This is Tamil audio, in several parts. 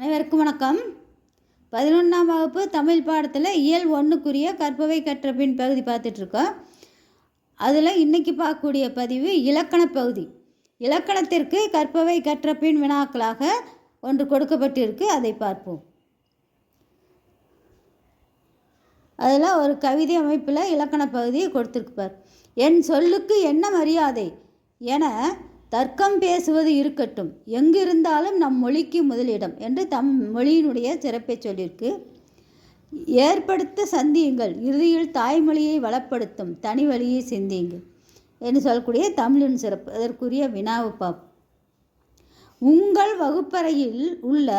அனைவருக்கும் வணக்கம். பதினொன்றாம் வகுப்பு தமிழ் பாடத்தில் இயல் ஒன்றுக்குரிய கற்பவை கற்ற பின் பகுதி பார்த்துட்ருக்கோம். அதில் இன்றைக்கி பார்க்கக்கூடிய பதிவு இலக்கண பகுதி. இலக்கணத்திற்கு கற்பவை கற்ற பின் வினாக்களாக ஒன்று கொடுக்கப்பட்டிருக்கு. அதை பார்ப்போம். அதில் ஒரு கவிதை அமைப்பில் இலக்கண பகுதியை கொடுத்துருப்பார். என் சொல்லுக்கு என்ன மரியாதை? என தர்க்கம் பேசுவது இருக்கட்டும். எங்கிருந்தாலும் நம் மொழிக்கு முதலிடம் என்று தம் மொழியினுடைய சிறப்பை சொல்லியிருக்கு. ஏற்படுத்த சந்தியுங்கள். இறுதியில் தாய்மொழியை வளப்படுத்தும் தனி வழியை சிந்தியுங்கள் என்று சொல்லக்கூடிய தமிழின் சிறப்பு. அதற்குரிய வினாவு பாப் உங்கள் வகுப்பறையில் உள்ள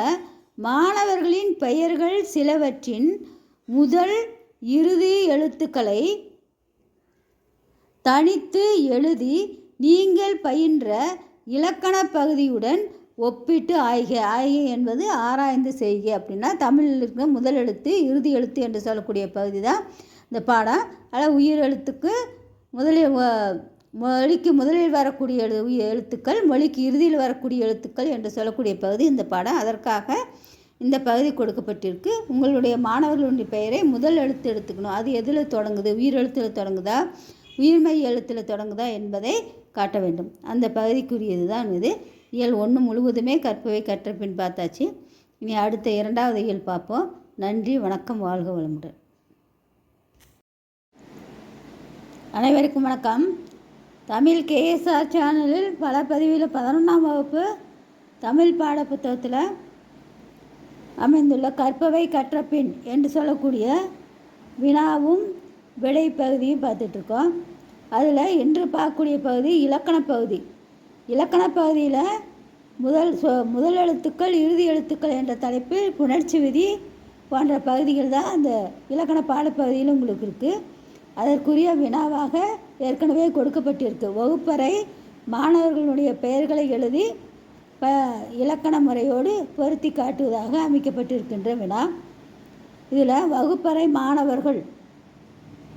மாணவர்களின் பெயர்கள் சிலவற்றின் முதல் இறுதி எழுத்துக்களை தனித்து எழுதி நீங்கள் பயின்ற இலக்கண பகுதியுடன் ஒப்பிட்டு ஆய்க. ஆய்க என்பது ஆராய்ந்து செய்க அப்படின்னா தமிழில் இருக்கிற முதல் எழுத்து இறுதி எழுத்து என்று சொல்லக்கூடிய பகுதி தான் இந்த பாடம். அதில் உயிர் எழுத்துக்கு முதலில் மொழிக்கு முதலில் வரக்கூடிய எழு எழுத்துக்கள் மொழிக்கு இறுதியில் வரக்கூடிய எழுத்துக்கள் என்று சொல்லக்கூடிய பகுதி இந்த பாடம். அதற்காக இந்த பகுதி கொடுக்கப்பட்டிருக்கு. உங்களுடைய மாணவர்களுடைய பெயரை முதல் எழுத்து எடுத்துக்கணும். அது எதில் தொடங்குது? உயிர் எழுத்தில் தொடங்குதா? உயிர்மெய் எழுத்தில் தொடங்குதா என்பதை காட்ட வேண்டும். அந்த பகுதிக்குரியது தான் இது. இயல் ஒன்று முழுவதுமே கற்பவை கற்ற பின் பார்த்தாச்சு. இனி அடுத்த இரண்டாவது இயல் பார்ப்போம். நன்றி வணக்கம் வாழ்க வளமுடன். அனைவருக்கும் வணக்கம். தமிழ் கேஎஸ்ஆர் சேனலில் பல பதிவில் பதினொன்றாம் வகுப்பு தமிழ் பாட புத்தகத்தில் அமைந்துள்ள கற்பவை கற்ற பின் என்று சொல்லக்கூடிய வினாவும் விடை பகுதியும் பார்த்துட்ருக்கோம் அதில் இன்று பார்க்கக்கூடிய பகுதி இலக்கண பகுதி. இலக்கண பகுதியில் முதல் சொ முதல் எழுத்துக்கள் இறுதி எழுத்துக்கள் என்ற தலைப்பில் புணர்ச்சி விதி போன்ற பகுதிகள் தான் அந்த இலக்கண பாடப்பகுதியில் உங்களுக்கு இருக்குது அதற்குரிய வினாவாக ஏற்கனவே கொடுக்கப்பட்டிருக்கு. வகுப்பறை மாணவர்களுடைய பெயர்களை எழுதி ப இலக்கண முறையோடு பொருத்தி காட்டுவதாக அமைக்கப்பட்டிருக்கின்ற வினா. இதில் வகுப்பறை மாணவர்கள்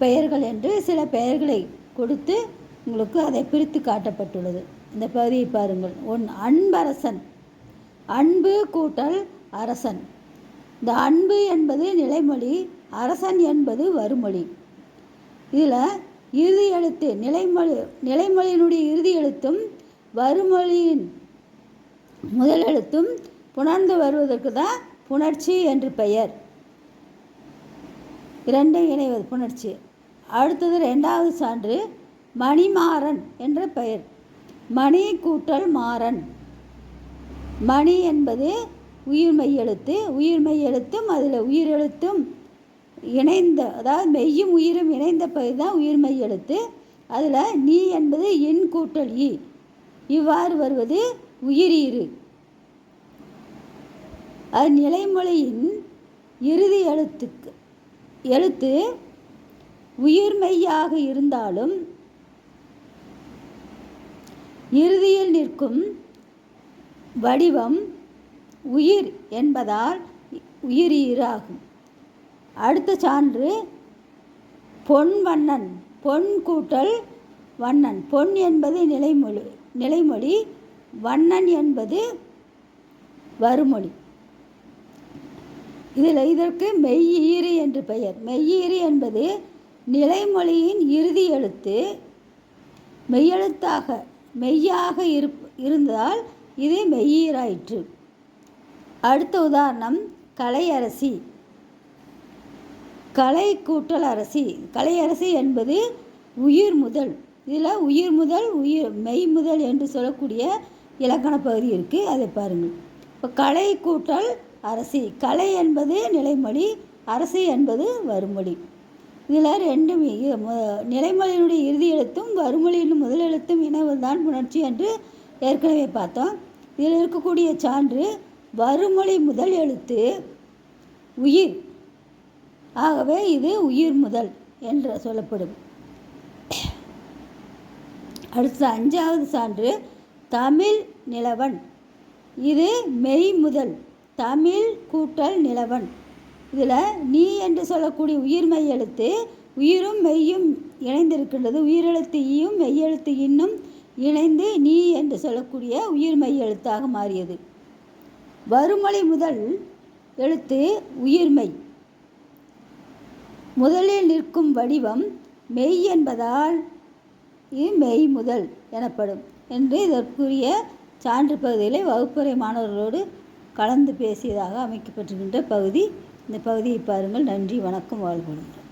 பெயர்கள் என்று சில பெயர்களை கொடுத்து உங்களுக்கு அதை பிரித்து காட்டப்பட்டுள்ளது. இந்த பகுதியை பாருங்கள். ஒன் அன்பரசன். அன்பு கூட்டல் அரசன். இந்த அன்பு என்பது நிலைமொழி அரசன் என்பது வருமொழி. இதில் இறுதி எழுத்து நிலைமொழி நிலைமொழியினுடைய இறுதி எழுத்தும் வறுமொழியின் முதல் எழுத்தும் புணர்ந்து வருவதற்கு தான் புணர்ச்சி என்று பெயர். இரண்டும் இணைவது புணர்ச்சி. அடுத்தது ரெண்டாவது சான்று மணிமாறன் என்ற பெயர். மணி கூட்டல் மாறன். மணி என்பது உயிர்மை எழுத்து. உயிர்மெய் எழுத்தும் அதில் உயிரெழுத்தும் இணைந்த அதாவது மெய்யும் உயிரும் இணைந்த பயிர் தான் உயிர்மெய் எழுத்து. அதில் நீ என்பது இன் கூட்டல் ஈ. இவ்வாறு வருவது உயிரீறு. அது நிலைமொழியின் இறுதி எழுத்துக்கு எழுத்து உயிர் மெய்யாக இருந்தாலும் இறுதியில் நிற்கும் வடிவம் உயிர் என்பதால் உயிரீராகும். அடுத்த சான்று பொன் வண்ணன் பொன் கூட்டல் வண்ணன். பொன் என்பது நிலைமொழி நிலைமொழி வண்ணன் என்பது வருமொழி. இதில் இதற்கு மெய்யீறு என்று பெயர். மெய்யீறு என்பது நிலைமொழியின் இறுதி எழுத்து மெய்யெழுத்தாக மெய்யாக இருப் இருந்தால் இது மெய்யீராயிற்று. அடுத்த உதாரணம் கலையரசி. கலை கூட்டல் அரசி. கலையரசி என்பது உயிர் முதல். இதில் உயிர் முதல் உயிர் மெய் முதல் என்று சொல்லக்கூடிய இலக்கண பகுதி இருக்குது அதை பாருங்கள். இப்போ கலை கூட்டல் அரசி. கலை என்பது நிலைமொழி அரசி என்பது வருமொழி. இதில் ரெண்டும் நிலைமொழியினுடைய இறுதி எழுத்தும் வறுமொழியின் முதல் எழுத்தும் இனவுதான் புணர்ச்சி என்று ஏற்கனவே பார்த்தோம். இதில் இருக்கக்கூடிய சான்று வறுமொழி முதல் எழுத்து உயிர். ஆகவே இது உயிர் முதல் என்று சொல்லப்படும். அடுத்த அஞ்சாவது சான்று தமிழ் நிலவன். இது மெய் முதல் தமிழ் கூட்டல் நிலவன். இதில் நீ என்று சொல்லக்கூடிய உயிர்மெய் எழுத்து உயிரும் மெய்யும் இணைந்திருக்கின்றது. உயிரெழுத்து ஈயும் மெய்யெழுத்து இன்னும் இணைந்து நீ என்று சொல்லக்கூடிய உயிர்மெய் எழுத்தாக மாறியது. வருமொழி முதல் எழுத்து உயிர்மெய் முதலில் நிற்கும் வடிவம் மெய் என்பதால் இது மெய் முதல் எனப்படும் என்று இதற்குரிய சான்று பகுதிகளை வகுப்புரை மாணவர்களோடு கலந்து பேசியதாக அமைக்கப்பட்டிருக்கின்ற பகுதி. இந்த பகுதியை பாருங்கள். நன்றி வணக்கம் வாழ்வுடன்